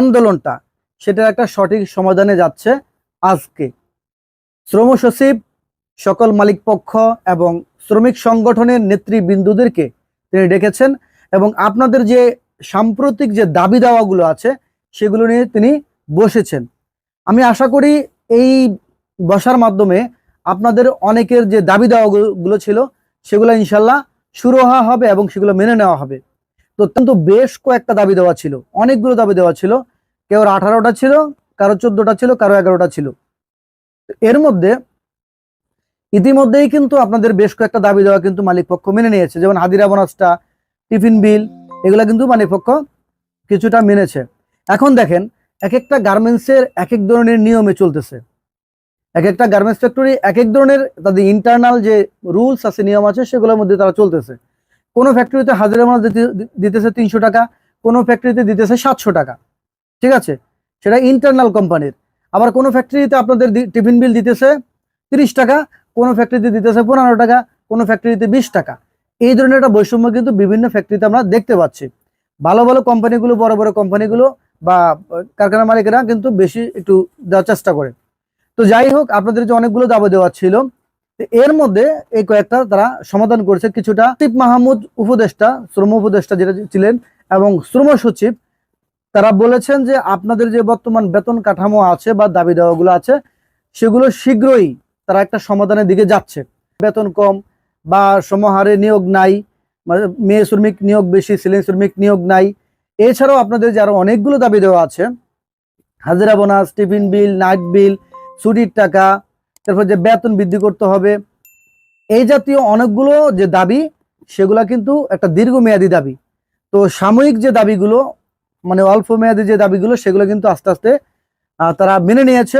আন্দোলনটা, সেটার একটা সঠিক সমাধানে যাচ্ছে আজকে। শ্রম সচিব, সকল মালিক পক্ষ এবং শ্রমিক সংগঠনের নেতৃবৃন্দুদেরকে তিনি ডেকেছেন এবং আপনাদের যে সাম্প্রতিক যে দাবি দাওয়াগুলো আছে, সেগুলো নিয়ে তিনি বসেছেন। আমি আশা করি এই বসার মাধ্যমে আপনাদের অনেকের যে দাবি দাওয়াগুলো ছিল, সেগুলো ইনশাল্লাহ শুরু হওয়া হবে এবং সেগুলো মেনে নেওয়া হবে। তো কিন্তু বেশ কয়েকটা দাবি দেওয়া ছিল, অনেকগুলো দাবি দেওয়া ছিল। কেউ আঠারোটা ছিল, কারও চোদ্দটা ছিল, কারও এগারোটা ছিল। এর মধ্যে ইতিমধ্যেই কিন্তু আপনাদের বেশ কয়েকটা দাবি দেওয়া কিন্তু মালিক পক্ষ মেনে নিয়েছে। যেমন হাদিরা বোনাসটা, টিফিন বিল, এগুলা কিন্তু মালিক পক্ষ কিছুটা মেনেছে। এখন দেখেন এক একটা গার্মেন্টসের এক এক ধরনের নিয়মে চলতেছে। এক একটা গার্মেন্টস ফ্যাক্টরি এক এক ধরনের তাদের ইন্টারনাল যে রুলস আছে, নিয়ম আছে, সেগুলোর মধ্যে তারা চলতেছে। কোনো ফ্যাক্টরিতে হাজিরা মাছ দিতেছে তিনশো টাকা, কোনো ফ্যাক্টরিতে দিতেছে সাতশো টাকা। ঠিক আছে? সেটা ইন্টারনাল কোম্পানির আবার কোনো ফ্যাক্টরিতে আপনাদের টিফিন বিল দিতেছে তিরিশ টাকা, কোনো ফ্যাক্টরিতে দিতেছে পনেরো টাকা, কোনো ফ্যাক্টরিতে বিশ টাকা। এই ধরনের একটা বৈষম্য কিন্তু বিভিন্ন ফ্যাক্টরিতে আমরা দেখতে পাচ্ছি। ভালো ভালো কোম্পানিগুলো বড় বড় কোম্পানিগুলো বা কারখানা মালিকেরা কিন্তু বেশি একটু দেওয়ার চেষ্টা করে। তো যাই হোক, আপনাদের যে অনেকগুলো দাবা দেওয়া ছিল এর মধ্যে এই কয়েকটা তারা সমাধান করেছে। কিছুটা টিপ মাহমুদ উপদেষ্টা, শ্রম উপদেষ্টা যেটা ছিলেন, এবং শ্রম সচিব তারা বলেছেন যে আপনাদের যে বর্তমান বেতন কাঠামো আছে বা দাবি দেওয়াগুলো আছে, সেগুলো শীঘ্রই তারা একটা সমাধানের দিকে যাচ্ছে। বেতন কম বা সমহারে নিয়োগ নাই মেয়ে শ্রমিক নিয়োগ বেশি সিলিং শ্রমিক নিয়োগ নাই। এছাড়াও আপনাদের যে আরও অনেকগুলো দাবি দেওয়া আছে, হাজিরা bonus, tiffin bill, night bill, ছুটির টাকা, তারপর যে বেতন বৃদ্ধি করতে হবে, এই জাতীয় অনেকগুলো যে দাবি, সেগুলা কিন্তু একটা দীর্ঘমেয়াদী দাবি। তো সাময়িক যে দাবিগুলো মানে অল্প মেয়াদী যে দাবিগুলো, সেগুলো কিন্তু আস্তে আস্তে তারা মেনে নিয়েছে।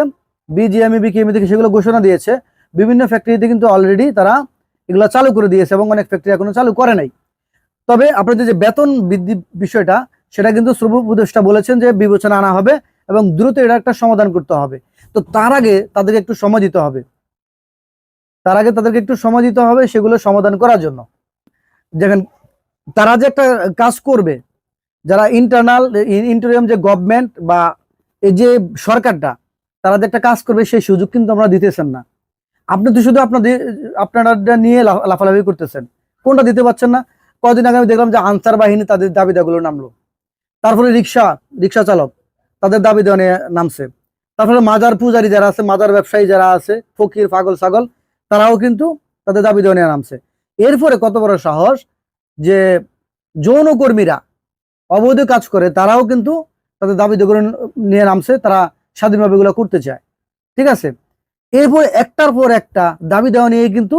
বিজিএমই বিকেএমই থেকে সেগুলো ঘোষণা দিয়েছে। বিভিন্ন ফ্যাক্টরিতে কিন্তু অলরেডি তারা এগুলো চালু করে দিয়েছে এবং অনেক ফ্যাক্টরি এখনও চালু করে নাই। তবে আপনাদের যে বেতন বৃদ্ধি বিষয়টা, সেটা কিন্তু শ্রম উপদেষ্টা বলেছেন যে বিবেচনা আনা হবে এবং দ্রুত এটা একটা সমাধান করতে হবে। তো তার আগে তাদেরকে একটু সময় দিতে হবে। তার আগে তাদেরকে একটু সময় দিতে হবে সেগুলো সমাধান করার জন্য। দেখেন, তারা যে একটা কাজ করবে যারা ইন্টারনাল ইন্টারিয়াম যে গভর্নমেন্ট বা এই যে সরকারটা, তারা যে একটা কাজ করবে সেই সুযোগ কিন্তু আমরা দিতেছেন না। আপনি তো শুধু আপনাদের আপনারা নিয়ে লাফ- লাফালাফি করতেছেন। কোনটা দিতে পারছেন না? কদিন আগে আমি দেখলাম যে আনসার বাহিনী তাদের দাবি দেওয়াগুলো নামলো। তারপরে রিক্সা রিক্সা চালক তাদের দাবি দেওয়া নিয়ে নামছে। তারপরে মাজার পূজারি যারা আছে, মাজার ব্যবসায়ী যারা আছে, ফকির, পাগল, ছাগল, তারাও কিন্তু তাদের দাবি দেওয়া নিয়ে নামছে। এরপরে কত বড় সাহস যে যৌনকর্মীরা অবৈধ কাজ করে, তারাও কিন্তু তাদের দাবি দেওয়া নিয়ে নামছে, তারা স্বাধীনভাবে এগুলো করতে চায়। ঠিক আছে? এরপরে একটার পর একটা দাবি দেওয়া নিয়ে কিন্তু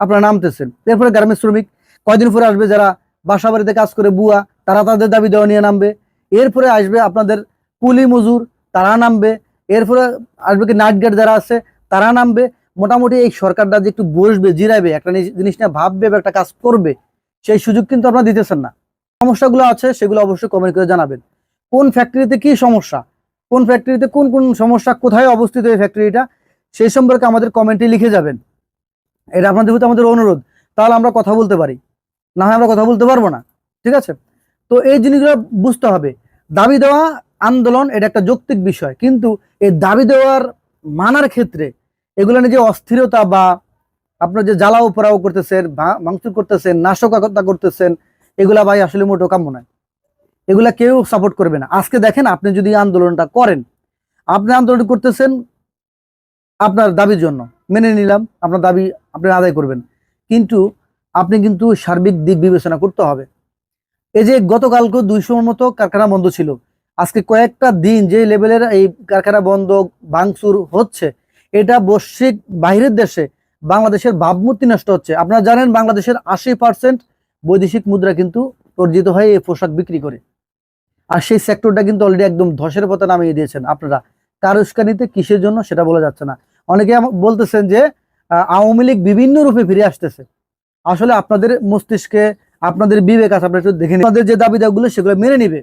আপনারা নামতেছেন। এরপরে গার্মেন্টস শ্রমিক কয়দিন পরে আসবে যারা বাসা বাড়িতে কাজ করে, বুয়া, তারা তাদের দাবি দেওয়া নিয়ে নামবে। এরপরে আসবে আপনাদের কুলি মজুর, তারা নামবে। এরপরে আসবে কি নাইট গার্ড যারা আছে, তারা নামবে। মোটামুটি এই সরকারটা যে একটু বসবে জিরাবে একটা জিনিস নিয়ে ভাববে বা একটা কাজ করবে, সেই সুযোগ কিন্তু আপনারা দিতেছেন না। সমস্যাগুলো আছে, সেগুলো অবশ্যই কমেন্ট করে জানাবেন। কোন ফ্যাক্টরিতে কি সমস্যা? কোন ফ্যাক্টরিতে কোন কোন সমস্যা? কোথায় অবস্থিত এই ফ্যাক্টরিটা সেই সম্পর্কে আমাদের কমেন্টে লিখে যাবেন। এটা আপনাদের প্রতি আমাদের অনুরোধ। তাহলে আমরা কথা বলতে পারি। না হয় আমরা কথা বলতে পারব না। ঠিক আছে? তো এই জিনিসগুলো বুঝতে হবে। দাবি দেওয়া আন্দোলন এটা একটা যৌক্তিক বিষয়। কিন্তু এই দাবি দেওয়ার মানার ক্ষেত্রে এগুলো নিয়ে যে অস্থিরতা বা আপনার যে জ্বালাও পোড়াও করতেছেন ভাঙচুর করতেছেন, নাশকতা করতেছেন এগুলা ভাই আসলে মোটো কাম্য নয়। এগুলা কেউ সাপোর্ট করবে না। আজকে দেখেন আপনি যদি আন্দোলনটা করেন, আপনি আন্দোলন করতেছেন আপনার দাবির জন্য। মেনে নিলাম, আপনার দাবি আপনি আদায় করবেন। কিন্তু আপনি কিন্তু সার্বিক দিক বিবেচনা করতে হবে। এই যে গতকালকে দুইশোর মতো কারখানা বন্ধ ছিল। আজকে কয়েকটা দিন যে লেভেলের এই কারখানা বন্ধ ভাঙচুর হচ্ছে, এটা বৈশ্বিক বাইরের দেশে বাংলাদেশের ভাবমূর্তি নষ্ট হচ্ছে। আপনারা জানেন বাংলাদেশের আশি পার্সেন্ট বৈদেশিক মুদ্রা কিন্তু অর্জিত হয় এই পোশাক বিক্রি করে। আর সেই সেক্টরটা কিন্তু অলরেডি একদম ধসের পথে নামিয়ে দিয়েছেন আপনারা। কার উস্কানিতে কিসের জন্য সেটা বলা যাচ্ছে না। অনেকে বলতেছেন যে আওয়ামী লীগ বিভিন্ন রূপে ফিরে আসতেছে। আসলে আপনাদের মস্তিষ্কে আপনাদের বিবেক আছে, আপনারা একটু দেখে। আপনাদের যে দাবি দাবিগুলো সেগুলো মেনে নিবে।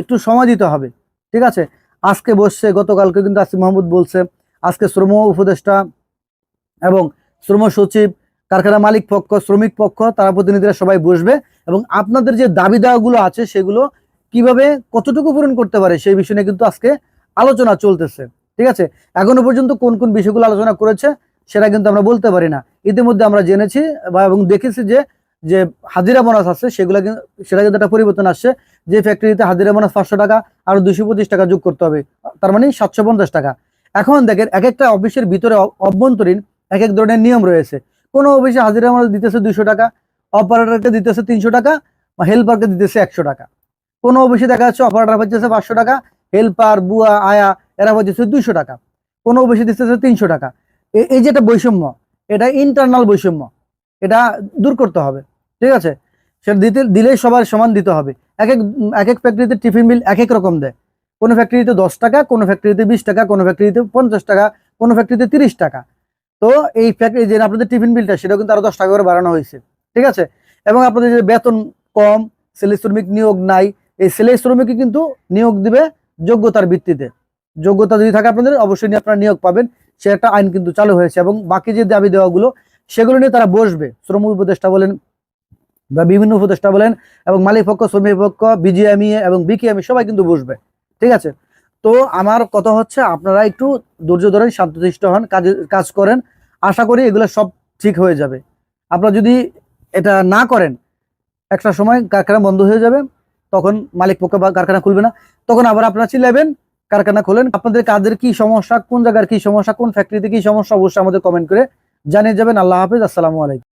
একটু সময় দিতে হবে। ঠিক আছে? আজকে বসছে, গতকালকে কিন্তু আসিফ মাহমুদ বলছে, আজকে শ্রম উপদেষ্টা এবং শ্রম সচিব কারখানা মালিক পক্ষ, শ্রমিক পক্ষ, তারা প্রতিনিধিরা সবাই বসবে এবং আপনাদের যে দাবি দাওয়াগুলো আছে সেগুলো কীভাবে কতটুকু পূরণ করতে পারে সেই বিষয় নিয়ে কিন্তু আজকে আলোচনা চলতেছে। ঠিক আছে? এখনও পর্যন্ত কোন কোন বিষয়গুলো আলোচনা করেছে সেটা কিন্তু আমরা বলতে পারি না। ইতিমধ্যে আমরা জেনেছি বা এবং দেখেছি যে যে হাজিরা বোনাস আছে সেগুলো সেটা কিন্তু একটা পরিবর্তন আসছে। যে ফ্যাক্টরিতে হাজিরা বোনাস পাঁচশো টাকা আর দুশো পঁচিশ টাকা যোগ করতে হবে, তার মানে সাতশো পঞ্চাশ টাকা। এখন দেখেন, এক একটা অফিসের ভিতরে অভ্যন্তরীণ এক এক ধরনের নিয়ম রয়েছে। কোনো অফিসে হাজিরা বোনাস দিতেছে দুশো টাকা অপারেটরকে দিতেছে তিনশো টাকা হেল্পারকে দিতেছে একশো টাকা। কোনো অফিসে দেখা যাচ্ছে অপারেটর পাচ্ছে পাঁচশো টাকা হেল্পার বুয়া, আয়া, এরা পাচ্ছে দুইশো টাকা। কোনো অফিসে দিতেছে তিনশো টাকা। এই যে একটা বৈষম্য, এটা ইন্টারনাল বৈষম্য, এটা দূর করতে হবে, ঠিক আছে? সেটা দিতে দিলেই সবার সমান দিতে হবে। এক এক এক এক ফ্যাক্টরিতে টিফিন বিল এক এক রকম দেয়। কোনো ফ্যাক্টরিতে দশ টাকা, কোনো ফ্যাক্টরিতে বিশ টাকা, কোনো ফ্যাক্টরিতে পঞ্চাশ টাকা, কোনো ফ্যাক্টরিতে তিরিশ টাকা। তো এই ফ্যাক্টরি যে আপনাদের টিফিন বিলটা সেটা কিন্তু আরও দশ টাকা করে বাড়ানো হয়েছে। ঠিক আছে? এবং আপনাদের যে বেতন কম সেলে শ্রমিক নিয়োগ নাই, এই সেলে শ্রমিককে কিন্তু নিয়োগ দিবে যোগ্যতার ভিত্তিতে। যোগ্যতা যদি থাকে আপনাদের, অবশ্যই আপনারা নিয়োগ পাবেন। সে একটা আইন কিন্তু চালু হয়েছে এবং বাকি যে দাবি দেওয়াগুলো, সেগুলো নিয়ে তারা বসবে। শ্রম উপদেষ্টা বলেন বা বিভিন্ন উপদেষ্টা বলেন এবং মালিক পক্ষ শ্রমিক পক্ষ বিজিএমই এবং বিকেএমই সবাই কিন্তু বসবে। ঠিক আছে? তো আমার কথা হচ্ছে আপনারা একটু ধৈর্য ধরেন, শান্তশিষ্ট হন, কাজে, কাজ করেন। আশা করি এগুলো সব ঠিক হয়ে যাবে। আপনারা যদি এটা না করেন, একটা সময় কারখানা বন্ধ হয়ে যাবে, তখন মালিক পক্ষ বা কারখানা খুলবে না। তখন আবার আপনারা চিল্লাবেন, কারখানা খোলেন। আপনাদের কাজের কি সমস্যা, কোন জায়গার কি সমস্যা, কোন ফ্যাক্টরিতে কি সমস্যা, অবশ্যই আমাদের কমেন্ট করে জানিয়ে যাবেন। আল্লাহ হাফিজ, আসসালামু আলাইকুম।